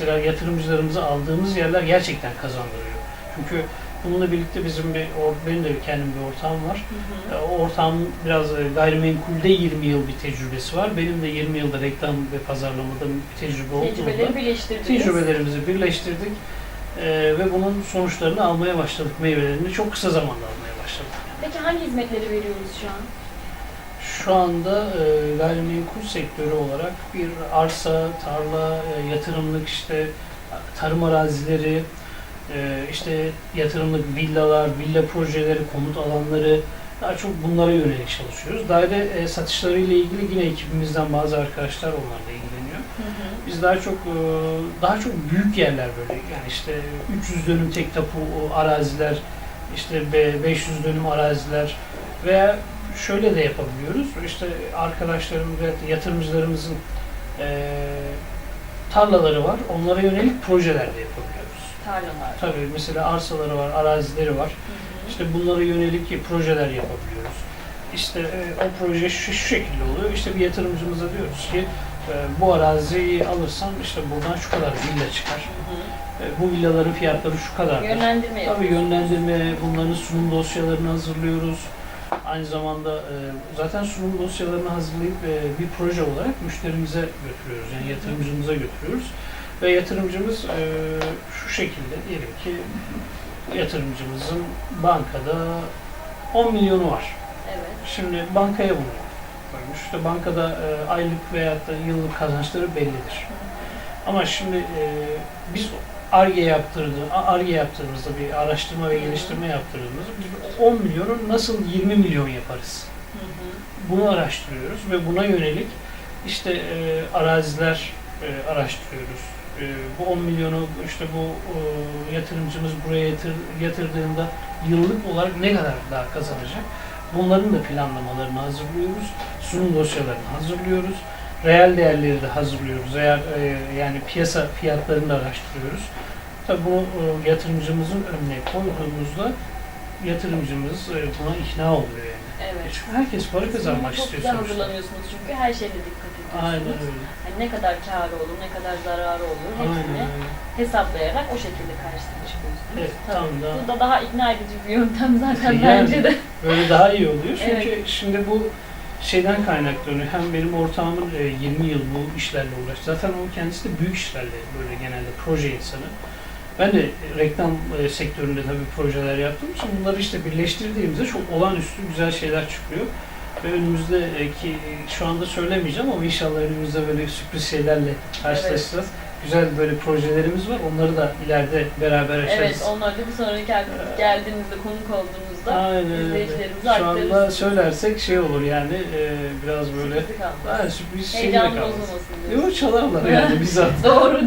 Mesela yatırımcılarımızı aldığımız yerler gerçekten kazandırıyor. Çünkü bununla birlikte bizim bir, benim de kendim bir ortağım var. E, O ortağımın biraz e, gayrimenkulde 20 yıl bir tecrübesi var. Benim de 20 yılda reklam ve pazarlamada bir tecrübe olduğunda tecrübelerimizi birleştirdik e, ve bunun sonuçlarını almaya başladık. Meyvelerini çok kısa zamanda almaya başladık. Peki hangi hizmetleri veriyoruz şu an? Şu anda e, gayrimenkul sektörü olarak bir arsa, tarla, e, yatırımlık işte tarım arazileri, e, işte yatırımlık villalar, villa projeleri, konut alanları daha çok bunlara yönelik çalışıyoruz. Daire e, satışları ile ilgili yine ekibimizden bazı arkadaşlar onlarla ilgileniyor. Biz daha çok e, daha çok büyük yerler böyle yani işte 300 dönüm tek tapu araziler, işte be- 500 dönüm araziler veya şöyle de yapabiliyoruz. İşte arkadaşlarımız ve yatırımcılarımızın e, tarlaları var. Onlara yönelik projeler de yapabiliyoruz. Tarlalar. Tabii mesela arsaları var, arazileri var. İşte bunlara yönelik projeler yapabiliyoruz. İşte e, o proje şu, şu şekilde oluyor. İşte bir yatırımcımıza diyoruz ki e, bu araziyi alırsan işte buradan şu kadar villa çıkar. E, bu villaların fiyatları şu kadardır. Yönlendirme Tabii yönlendirme, bunların sunum dosyalarını hazırlıyoruz. Aynı zamanda e, zaten sunum dosyalarını hazırlayıp e, bir proje olarak müşterimize götürüyoruz. Yani yatırımcımıza götürüyoruz. Ve yatırımcımız e, şu şekilde diyelim ki yatırımcımızın bankada 10 milyonu var. Evet. Şimdi bankaya bunu koymuş. İşte bankada e, aylık veyahut da yıllık kazançları bellidir. Ama şimdi e, biz ARGE yaptırdı, ARGE yaptığımızda bir araştırma ve geliştirme yaptırdığımızda biz 10 milyonu nasıl 20 milyon yaparız? Bunu araştırıyoruz ve buna yönelik işte e, araziler e, araştırıyoruz. E, bu 10 milyonu işte bu e, yatırımcımız buraya yatır, yatırdığında yıllık olarak ne kadar daha kazanacak? Bunların da planlamalarını hazırlıyoruz. Sunum dosyalarını hazırlıyoruz. Reel değerleri de hazırlıyoruz. Eğer e, yani piyasa fiyatlarını da araştırıyoruz. Tabii bunu e, yatırımcımızın önüne koyduğumuzda yatırımcımız e, buna ikna oluyor yani. Evet. Çünkü herkes para kazanmak istiyor sonuçta. hazırlanıyorsunuz çünkü her şeyde dikkat ediyorsunuz. Aynen öyle. Hani ne kadar karı olur, ne kadar zararı olur Aynen hepsini öyle. hesaplayarak o şekilde karşısına çıkıyorsunuz. Evet, tam da- Bu da daha ikna edici bir yöntem zaten Yani. bence de. Böyle daha iyi oluyor. Çünkü Evet. şimdi bu şeyden kaynaklanıyor. Hem benim ortağımın e, 20 yıl bu işlerle uğraştı. Zaten o kendisi de büyük işlerle böyle genelde proje insanı. Ben de reklam e, sektöründe tabii projeler yaptığım için bunları işte birleştirdiğimizde çok olağanüstü güzel şeyler çıkıyor. Ve önümüzdeki şu anda söylemeyeceğim ama inşallah önümüzde böyle sürpriz şeylerle karşılaşacağız. Güzel böyle projelerimiz var. Onları da ileride beraber açarız. Evet, onları da bir sonraki geldiğinizde, konuk olduğunuzda Aynen öyle. izleyicilerimize Şu anda söylersek şey olur yani e, biraz böyle Sürprizi kaldı. ha, sürpriz şey de Heyecan kalmaz. bozulmasın. Yok çalarlar yani bizzat. Doğru